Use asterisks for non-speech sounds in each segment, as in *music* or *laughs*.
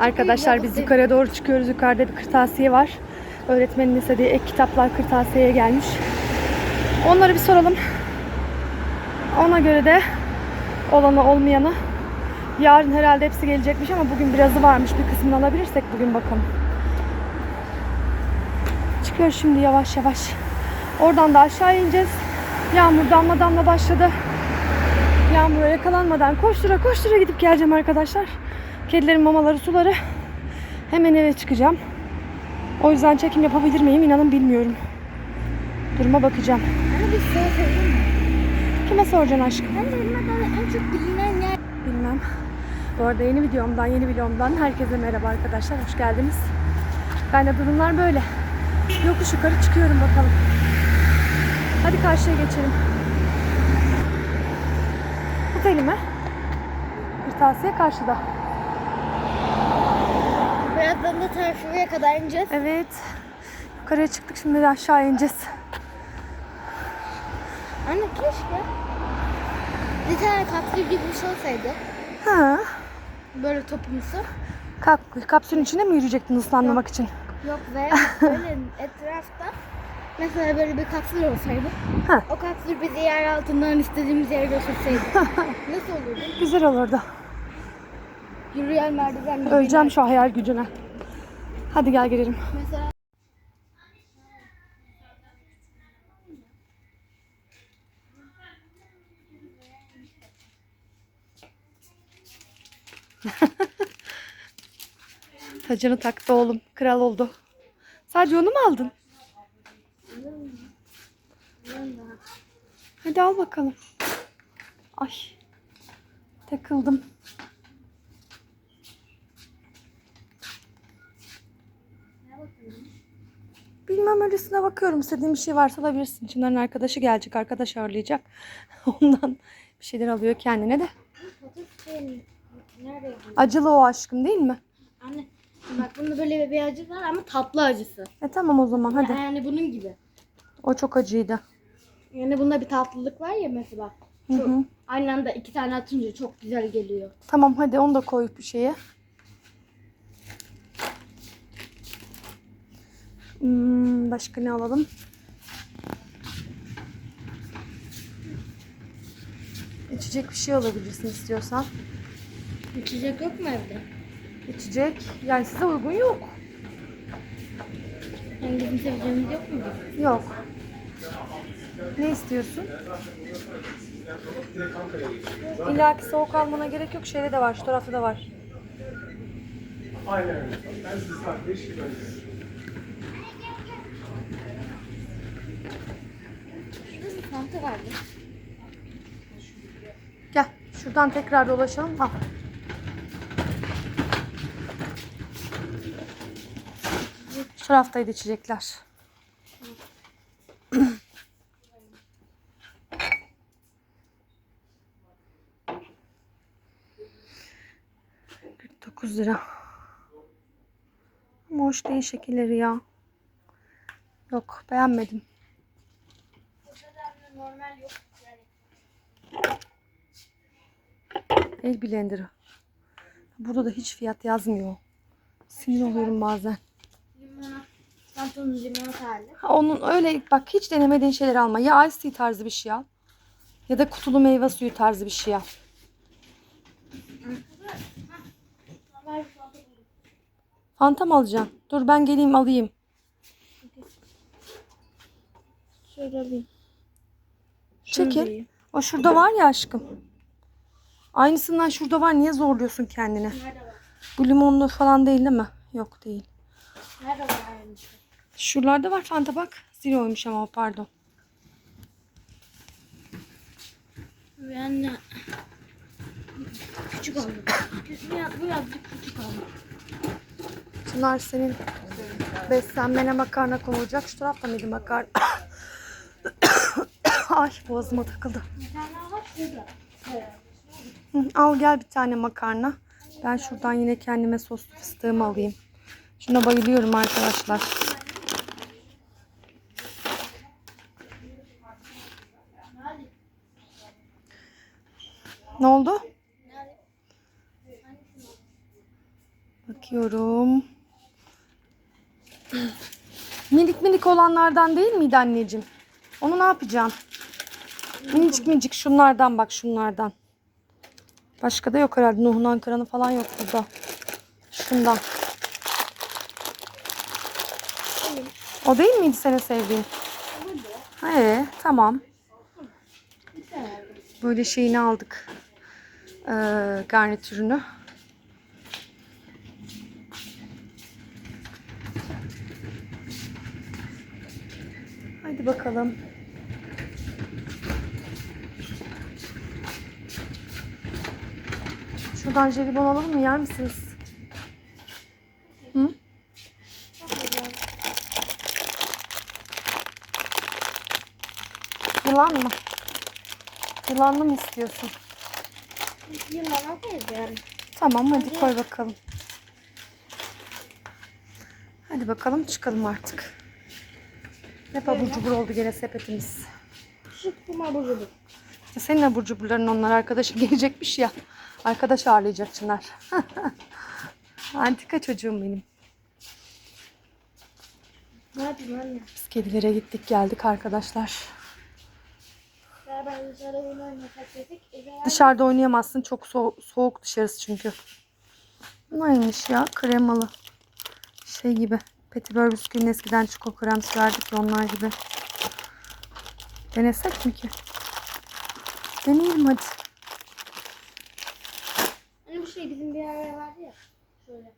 Arkadaşlar biz yukarıya doğru çıkıyoruz. Yukarıda bir kırtasiye var. Öğretmenin istediği ek kitaplar kırtasiyeye gelmiş. Onları bir soralım. Ona göre de olanı olmayanı yarın herhalde hepsi gelecekmiş ama bugün birazı varmış. Bir kısmını alabilirsek bugün bakalım. Çıkıyoruz şimdi yavaş yavaş. Oradan da aşağı ineceğiz. Yağmur damla damla başladı. Yağmura yakalanmadan koştura koştura gidip geleceğim arkadaşlar. Kedilerin mamaları suları. Hemen eve çıkacağım. O yüzden çekim yapabilir miyim inanın bilmiyorum. Duruma bakacağım. Bir soru sorayım mı? Kime soracaksın aşkım? En çok bilinen yer Bilmem. Bu arada yeni videomdan, yeni videomdan herkese merhaba arkadaşlar. Hoş geldiniz. Ben de durumlar böyle. Yokuş yukarı çıkıyorum bakalım. Hadi karşıya geçelim. Tut elimi. Kırtasiye karşıda. Da tarşıya kadar ineceğiz. Evet. Yukarıya çıktık şimdi aşağı ineceğiz. Anne keşke bir tane kapsül şey olsaydı. Ha. Böyle topumsu. Kap, kapsülün içine mi yürüyecektin ıslanmamak için? Yok ve *laughs* böyle etrafta mesela böyle bir kapsül olsaydı. Ha. O kapsül bizi yer altından istediğimiz yere götürseydi. *laughs* Nasıl olurdu? Güzel olurdu. Yürüyen merdiven. Öleceğim şu hayal gücüne. Hadi gel. Mesela *laughs* Tacını taktı oğlum. Kral oldu. Sadece onu mu aldın? Hadi al bakalım. Ay. Takıldım. Bilmem öylesine bakıyorum. İstediğin bir şey varsa alabilirsin. Çınar'ın arkadaşı gelecek. Arkadaş ağırlayacak. *laughs* Ondan bir şeyler alıyor kendine de. Acılı o aşkım değil mi? Anne bak bunda böyle bir acı var ama tatlı acısı. E tamam o zaman hadi. Yani bunun gibi. O çok acıydı. Yani bunda bir tatlılık var ya mesela. Hı hı. aynı anda iki tane atınca çok güzel geliyor. Tamam hadi onu da koy bir şeye. Hmm, başka ne alalım? İçecek bir şey alabilirsin istiyorsan. İçecek yok mu evde? İçecek yani size uygun yok. Yani bizim seveceğimiz yok mu? Yok. Ne istiyorsun? İlla ki soğuk almana gerek yok. Şeyde de var, şu tarafta da var. Aynen. Ben siz kardeş gibi vardı. Gel, şuradan tekrar dolaşalım. Al. Şu taraftaydı içecekler. ...49 lira. Ama hoş değil şekilleri ya. Yok beğenmedim. Normal yok. El blenderı. Burada da hiç fiyat yazmıyor. Sinir oluyorum bazen. Limonat. Fantanın limonat hali. Ha, onun öyle bak hiç denemediğin şeyler alma. Ya ice tea tarzı bir şey al. Ya da kutulu meyve suyu tarzı bir şey al. Fanta mı alacaksın? Dur ben geleyim alayım. Şöyle bir. Çekil. O şurada var ya aşkım. Aynısından şurada var. Niye zorluyorsun kendini? Bu limonlu falan değil değil mi? Yok değil. Nerede var aynısı? Şuralarda var Fanta bak. Zero'ymuş ama pardon. Yani küçük oldu. Biraz, birazcık küçük oldu. Bunlar senin beslenmene makarna konulacak. Şu tarafta mıydı makarna? Ay boğazıma takıldı. Al gel bir tane makarna. Ben şuradan yine kendime soslu fıstığımı alayım. Şuna bayılıyorum arkadaşlar. Ne oldu? Bakıyorum. Minik minik olanlardan değil miydi anneciğim? Onu ne yapacaksın? Minicik minicik şunlardan bak şunlardan. Başka da yok herhalde. Nuh'un Ankara'nın falan yok burada. Şundan. O değil miydi senin sevdiğin? Ee, tamam. Böyle şeyini aldık. Ee, garnitürünü. Hadi bakalım. Şuradan jelibon alalım mı? Yer misiniz? Hı? Yılan mı? Yılanlı mı istiyorsun? Yılana koyacağım. Tamam hadi koy bakalım. Hadi bakalım çıkalım artık. Ne abur cubur oldu gene sepetimiz. Şu kuma bozulur. İşte senin abur cuburların onlar arkadaşı gelecekmiş ya. Arkadaş ağırlayacak Çınar. *laughs* Antika çocuğum benim. Ne yapayım anne? Biz kedilere gittik geldik arkadaşlar. Beraber dışarı oyun oynasak dedik. Eve Dışarıda oynayamazsın. Çok so- soğuk dışarısı çünkü. Bu Neymiş ya? Kremalı. Şey gibi. Petibör bisküvinin eskiden çiko krem sürerdik ya onlar gibi. Denesek mi ki? Deneyelim hadi. Şey bizim bir ara vardı ya. Şöyle.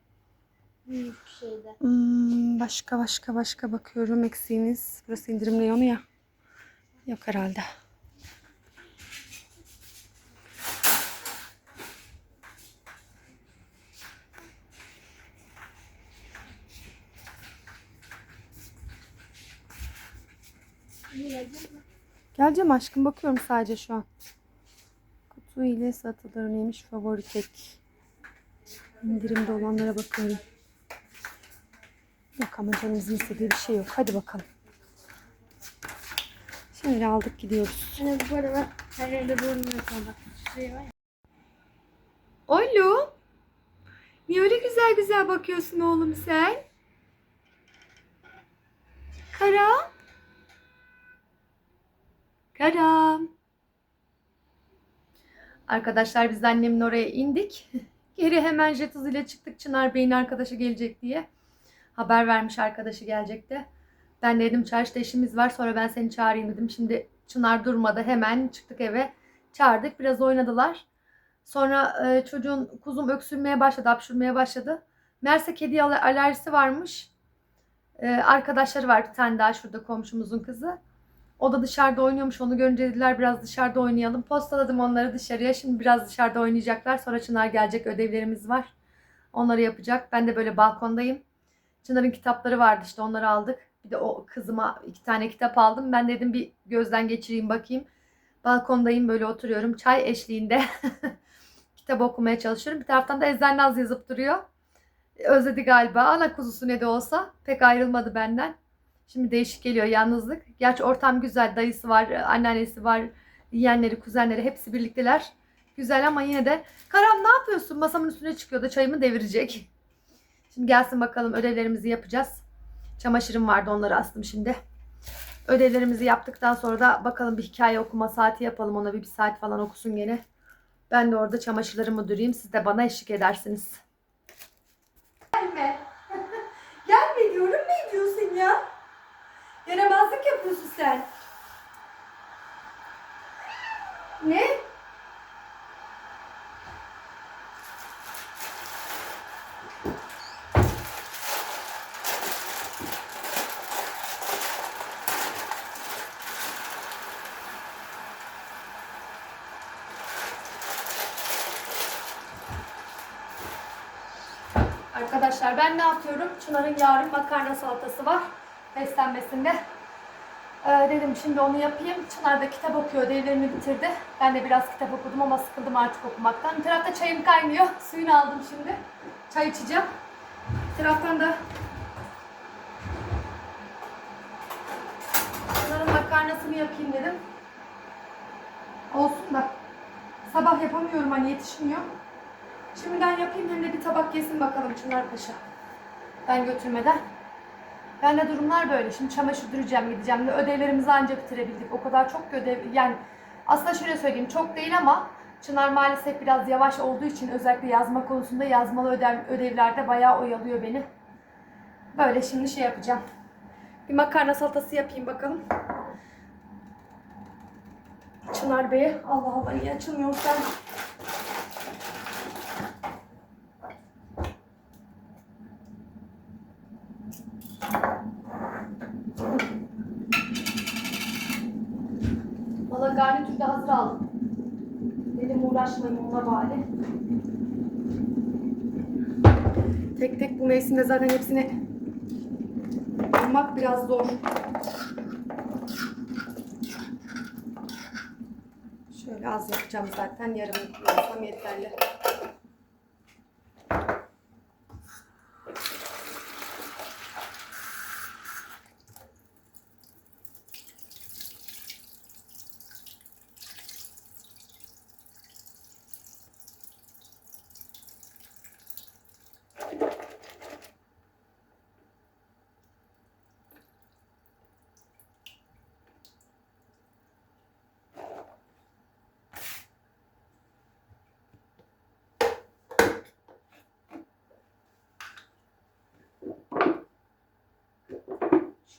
Büyük şeyde. Hmm, başka başka başka bakıyorum eksiğiniz. Burası indirim reyonu ya. Yok herhalde. Geleceğim aşkım bakıyorum sadece şu an. Kutu ile satılır neymiş favori kek. İndirimde olanlara bakıyorum. Yok ama canımızın istediği bir şey yok. Hadi bakalım. Şimdi aldık gidiyoruz. Hani bu arada her yerde bulunuyorsan bak. Şuraya var ya. Oğlum. Niye öyle güzel güzel bakıyorsun oğlum sen? Karam. Karam. Arkadaşlar biz annemin oraya indik. *laughs* Geri hemen jet hızıyla çıktık Çınar Bey'in arkadaşı gelecek diye. Haber vermiş arkadaşı gelecekti. Ben de dedim çarşıda işimiz var sonra ben seni çağırayım dedim. Şimdi Çınar durmadı hemen çıktık eve. Çağırdık biraz oynadılar. Sonra e, çocuğun kuzum öksürmeye başladı, hapşurmaya başladı. Meğerse kedi al- alerjisi varmış. E, arkadaşları var bir tane daha şurada komşumuzun kızı. O da dışarıda oynuyormuş. Onu görünce dediler biraz dışarıda oynayalım. Postaladım onları dışarıya. Şimdi biraz dışarıda oynayacaklar. Sonra Çınar gelecek. Ödevlerimiz var. Onları yapacak. Ben de böyle balkondayım. Çınar'ın kitapları vardı işte onları aldık. Bir de o kızıma iki tane kitap aldım. Ben dedim bir gözden geçireyim bakayım. Balkondayım böyle oturuyorum. Çay eşliğinde *laughs* kitap okumaya çalışıyorum. Bir taraftan da Ezel Naz yazıp duruyor. Özledi galiba. Ana kuzusu ne de olsa. Pek ayrılmadı benden. Şimdi değişik geliyor yalnızlık. Gerçi ortam güzel. Dayısı var, anneannesi var, yeğenleri, kuzenleri hepsi birlikteler. Güzel ama yine de Karam ne yapıyorsun? Masamın üstüne çıkıyor da çayımı devirecek. Şimdi gelsin bakalım ödevlerimizi yapacağız. Çamaşırım vardı onları astım şimdi. Ödevlerimizi yaptıktan sonra da bakalım bir hikaye okuma saati yapalım. Ona bir, bir saat falan okusun gene. Ben de orada çamaşırlarımı durayım. Siz de bana eşlik edersiniz. Gelme. *laughs* Gelme diyorum. Ne diyorsun ya? Yaramazlık yapıyorsun sen. Ne? Arkadaşlar ben ne yapıyorum? Çınar'ın yarın makarna salatası var. Beslenmesinde. Ee, dedim şimdi onu yapayım. Çınar da kitap okuyor. Ödevlerini bitirdi. Ben de biraz kitap okudum ama sıkıldım artık okumaktan. Bir tarafta çayım kaynıyor. Suyunu aldım şimdi. Çay içeceğim. Bir taraftan da Çınar'ın makarnasını yapayım dedim. Olsun da sabah yapamıyorum hani yetişmiyor. Şimdiden yapayım hem de bir tabak yesin bakalım Çınar Paşa. Ben götürmeden. Ben de durumlar böyle. Şimdi çamaşır düreceğim, gideceğim. Ve ödevlerimizi ancak bitirebildik. O kadar çok ödev... Yani aslında şöyle söyleyeyim çok değil ama Çınar maalesef biraz yavaş olduğu için özellikle yazma konusunda yazmalı ödev, ödevlerde bayağı oyalıyor beni. Böyle şimdi şey yapacağım. Bir makarna salatası yapayım bakalım. Çınar Bey'e Allah Allah niye açılmıyor sen? Valla garnitür de hazır aldım. Dedim uğraşmayayım onunla bari. Tek tek bu mevsimde zaten hepsini bulmak biraz zor. Şöyle az yapacağım zaten. Yarım yapsam yeterli.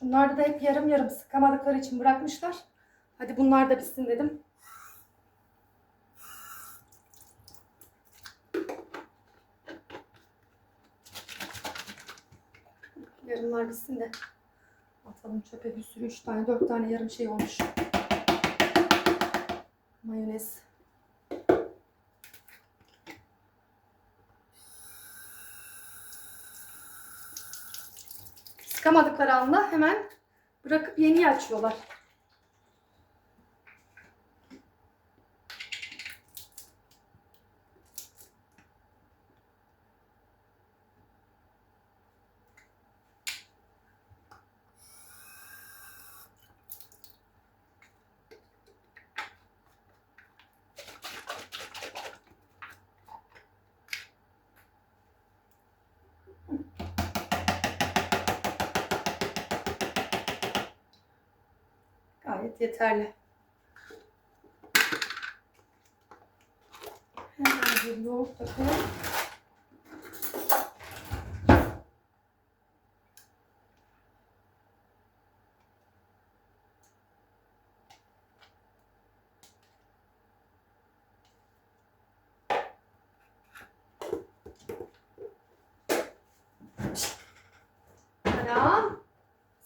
Şunlarda da hep yarım yarım sıkamadıkları için bırakmışlar. Hadi bunlar da bitsin dedim. Yarımlar bitsin de atalım çöpe bir sürü. Üç tane dört tane yarım şey olmuş. Mayonez. Sıkamadıkları anda hemen bırakıp yeni açıyorlar. Yeterli. Hemen bir yoğurt da.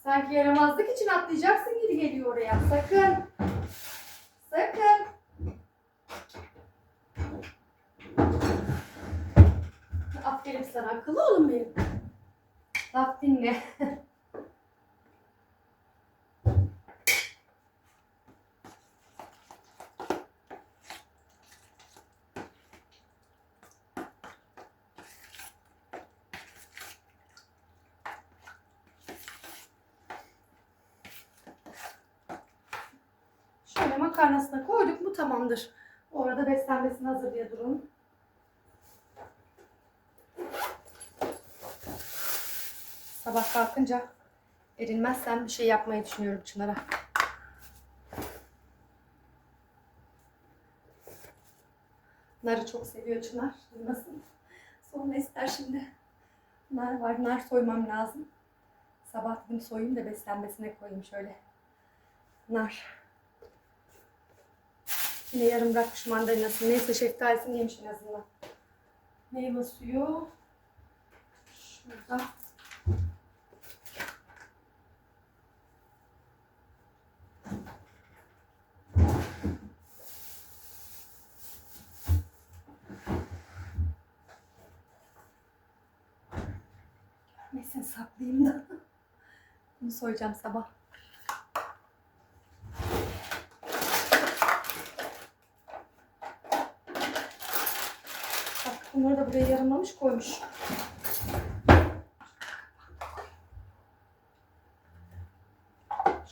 Sanki yaramazlık için atlayacaksın gibi geliyor oraya. Sakın. Sakın. Aferin sana. Akıllı oğlum benim. Laf dinle. *laughs* Şöyle makarnasına koyduk mu tamamdır. O arada beslenmesini hazır diye durun. Sabah kalkınca erinmezsem bir şey yapmayı düşünüyorum Çınar'a. Narı çok seviyor Çınar. Duymasın. Sonra ister şimdi. Nar var. Nar soymam lazım. Sabah dedim soyayım da beslenmesine koyayım şöyle. Nar. Yine yarım bırakmış mandalinasını. Neyse şeftalisini yemiş en azından. Meyve suyu. Şurada. Görmesin saklayayım da. *laughs* Bunu soyacağım sabah. buraya yarımlamış koymuş.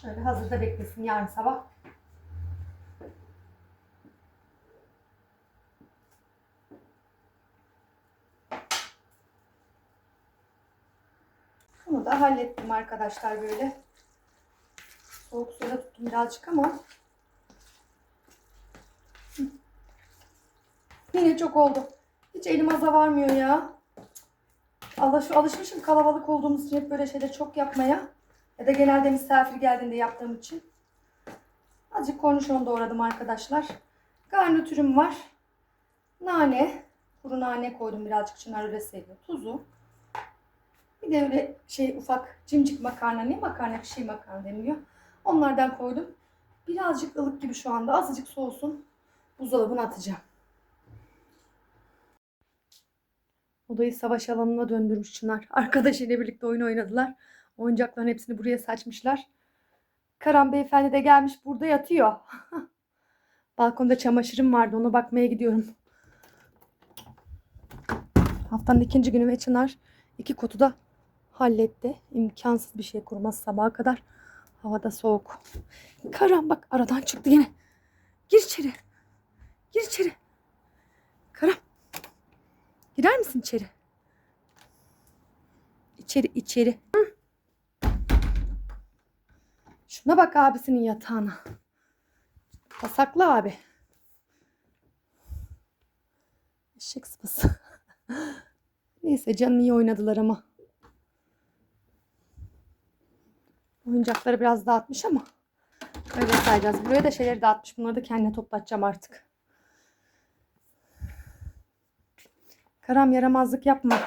Şöyle hazırda beklesin yarın sabah. Bunu da hallettim arkadaşlar böyle. Soğuk suyla tuttum birazcık ama. Yine çok oldu. Hiç elim aza varmıyor ya. Alış, alışmışım kalabalık olduğumuz için hep böyle şeyler çok yapmaya. Ya da genelde misafir geldiğinde yaptığım için. Azıcık kornişon doğradım arkadaşlar. Garnitürüm var. Nane. Kuru nane koydum birazcık. Çınar seviyor. Tuzu. Bir de öyle şey ufak cimcik makarna. Ne makarna? Bir şey makarna deniyor. Onlardan koydum. Birazcık ılık gibi şu anda. Azıcık soğusun. Buzdolabına atacağım. Odayı savaş alanına döndürmüş Çınar. *laughs* Arkadaşıyla birlikte oyun oynadılar. Oyuncakların hepsini buraya saçmışlar. Karan beyefendi de gelmiş burada yatıyor. *laughs* Balkonda çamaşırım vardı. Ona bakmaya gidiyorum. Haftanın ikinci günü ve Çınar iki kutu da halletti. İmkansız bir şey kurması sabaha kadar. Havada soğuk. Karan bak aradan çıktı yine. Gir içeri. Gir içeri. Karan. Girer misin içeri? İçeri içeri. Hı. Şuna bak abisinin yatağına. Pasaklı abi. Eşek sıpası. *laughs* Neyse canım iyi oynadılar ama. Oyuncakları biraz dağıtmış ama. Öyle sayacağız. Buraya da şeyleri dağıtmış. Bunları da kendine toplatacağım artık. Karam yaramazlık yapma.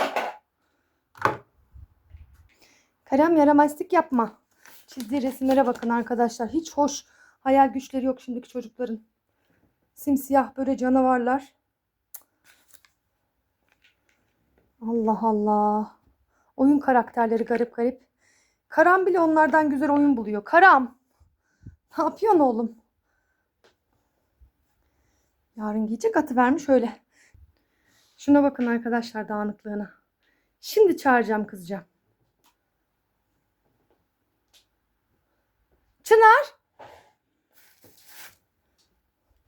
Karam yaramazlık yapma. Çizdiği resimlere bakın arkadaşlar. Hiç hoş hayal güçleri yok şimdiki çocukların. Simsiyah böyle canavarlar. Allah Allah. Oyun karakterleri garip garip. Karam bile onlardan güzel oyun buluyor. Karam. Ne yapıyorsun oğlum? Yarın giyecek atı vermiş öyle. Şuna bakın arkadaşlar dağınıklığına. Şimdi çağıracağım kızacağım. Çınar.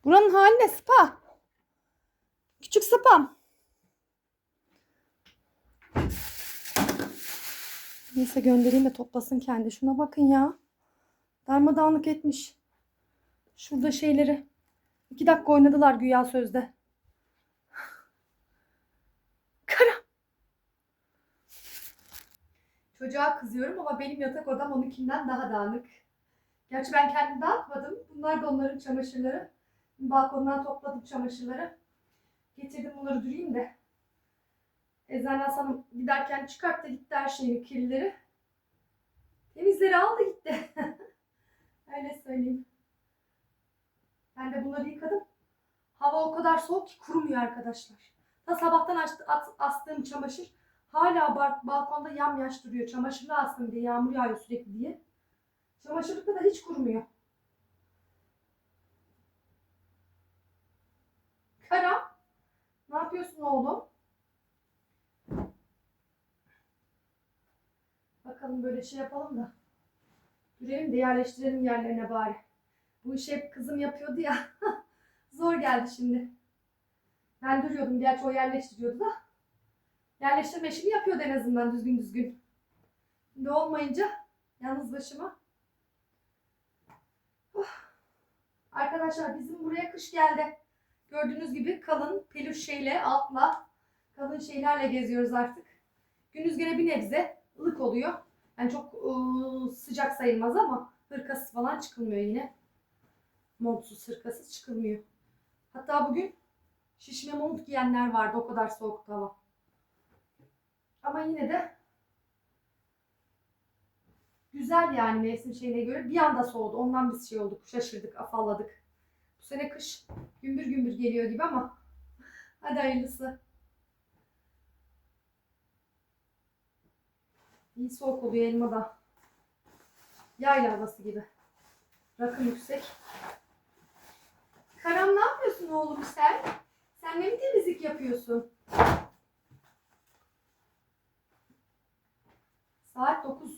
Buranın hali ne spa? Küçük spam. Neyse göndereyim de toplasın kendi. Şuna bakın ya. Darmadağınık etmiş. Şurada şeyleri. İki dakika oynadılar güya sözde. Kara. Çocuğa kızıyorum ama benim yatak odam onunkinden daha dağınık. Gerçi ben kendim dağıtmadım. Bunlar da onların çamaşırları. Balkondan topladım çamaşırları. Getirdim bunları düreyim de. Eczane Hasan'ım giderken çıkarttı gitti her şeyini kirlileri. Temizleri aldı gitti. *laughs* Öyle söyleyeyim. Ben de bunları yıkadım. Hava o kadar soğuk ki kurumuyor arkadaşlar. Ta sabahtan astığım çamaşır hala bar, balkonda yamyaş duruyor. Çamaşırlı astım diye yağmur yağıyor sürekli diye. Çamaşırlıkta da hiç kurumuyor. Kara, ne yapıyorsun oğlum? Bakalım böyle şey yapalım da. Dürelim de yerleştirelim yerlerine bari. Bu işi hep kızım yapıyordu ya. *laughs* Zor geldi şimdi. Ben duruyordum. Gerçi o yerleştiriyordu da. Yerleştirme işini yapıyordu en azından düzgün düzgün. Şimdi olmayınca yalnız başıma. Oh. Arkadaşlar bizim buraya kış geldi. Gördüğünüz gibi kalın peluş şeyle altla kalın şeylerle geziyoruz artık. Gündüz gene bir nebze ılık oluyor. Yani çok ıı, sıcak sayılmaz ama hırkası falan çıkılmıyor yine. Montsuz hırkasız çıkılmıyor. Hatta bugün şişme mont giyenler vardı o kadar soğuktu hava. Ama yine de güzel yani mevsim şeyine göre bir anda soğudu. Ondan biz şey olduk, şaşırdık, afalladık. Bu sene kış gümbür gümbür geliyor gibi ama *laughs* hadi hayırlısı. İyi soğuk oluyor elma da. Yayla havası gibi. Rakım yüksek. Karam ne yapıyorsun oğlum sen? Sen ne mi temizlik yapıyorsun? Saat 9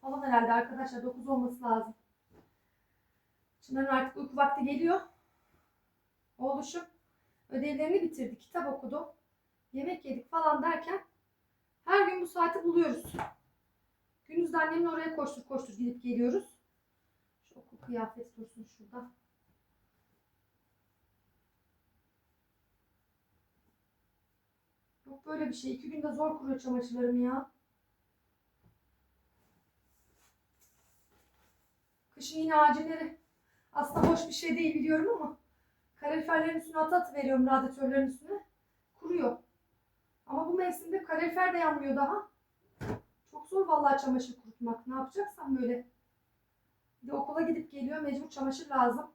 falan herhalde arkadaşlar. 9 olması lazım. Çınar'ın artık uyku vakti geliyor. Oğluşum ödevlerini bitirdi. Kitap okudu. Yemek yedik falan derken her gün bu saati buluyoruz. Gündüz de oraya koştur koştur gidip geliyoruz. Şu okul kıyafet dursun şurada. Yok böyle bir şey. İki günde zor kuruyor çamaşırlarım ya. Kışın yine acilleri. Aslında hoş bir şey değil biliyorum ama kaloriferlerin üstüne at at veriyorum radyatörlerin üstüne. Kuruyor. Ama bu mevsimde kalorifer de yanmıyor daha. Çok zor vallahi çamaşır kurutmak. Ne yapacaksam böyle. Bir de okula gidip geliyor. Mecbur çamaşır lazım.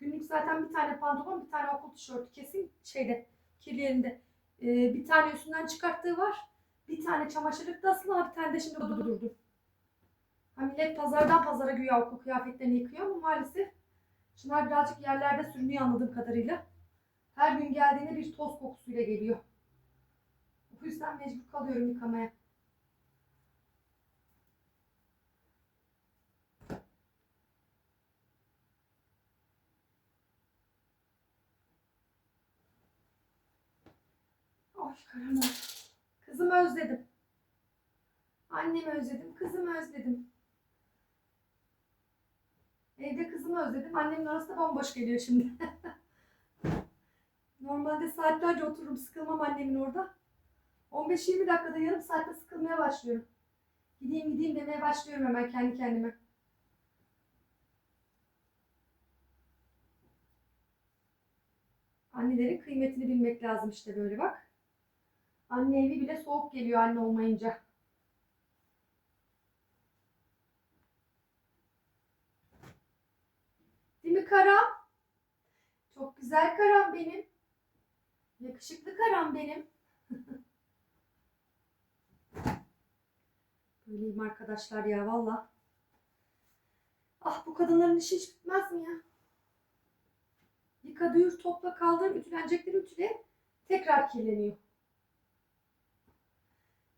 Günlük zaten bir tane pantolon, bir tane okul tişörtü kesin şeyde kirli yerinde. Ee, bir tane üstünden çıkarttığı var. Bir tane çamaşırlık da asılı, bir tane de şimdi burada durdu. Ha millet pazardan pazara güya okul kıyafetlerini yıkıyor ama maalesef Çınar birazcık yerlerde sürünüyor anladığım kadarıyla. Her gün geldiğinde bir toz kokusuyla geliyor. O yüzden mecbur kalıyorum yıkamaya. Ay karam Kızımı özledim. Annemi özledim, kızımı özledim. Evde kızımı özledim. Annemin orası da bomboş geliyor şimdi. *laughs* Normalde saatlerce otururum sıkılmam annemin orada. 15-20 dakikada yarım saatte sıkılmaya başlıyorum. Gideyim gideyim demeye başlıyorum hemen kendi kendime. Annelerin kıymetini bilmek lazım işte böyle bak. Anne evi bile soğuk geliyor anne olmayınca. Mi Karam? Çok güzel Karam benim. Yakışıklı Karam benim. *laughs* Böyleyim arkadaşlar ya valla. Ah bu kadınların işi hiç bitmez mi ya? Yıka, duyur, topla, kaldır, ütülenecekleri ütüle tekrar kirleniyor.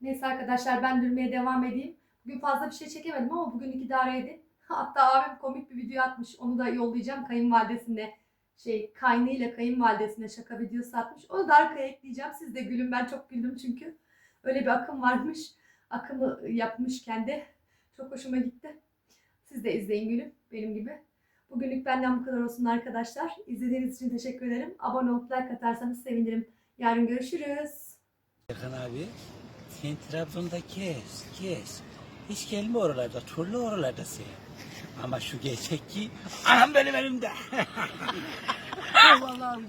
Neyse arkadaşlar ben dürmeye devam edeyim. Bugün fazla bir şey çekemedim ama bugünlük idare edin. Hatta abim komik bir video atmış. Onu da yollayacağım kayınvalidesine. Şey kaynıyla kayınvalidesine şaka videosu atmış. Onu da arkaya ekleyeceğim. Siz de gülün. Ben çok güldüm çünkü. Öyle bir akım varmış. Akımı yapmışken de çok hoşuma gitti. Siz de izleyin gülüm. Benim gibi. Bugünlük benden bu kadar olsun arkadaşlar. İzlediğiniz için teşekkür ederim. Abone olup like atarsanız sevinirim. Yarın görüşürüz. Erkan abi sen Trabzon'da kes kes. Hiç gelme oralarda turlu oralardasın. Ama şu gerçek ki anam benim elimde. *laughs*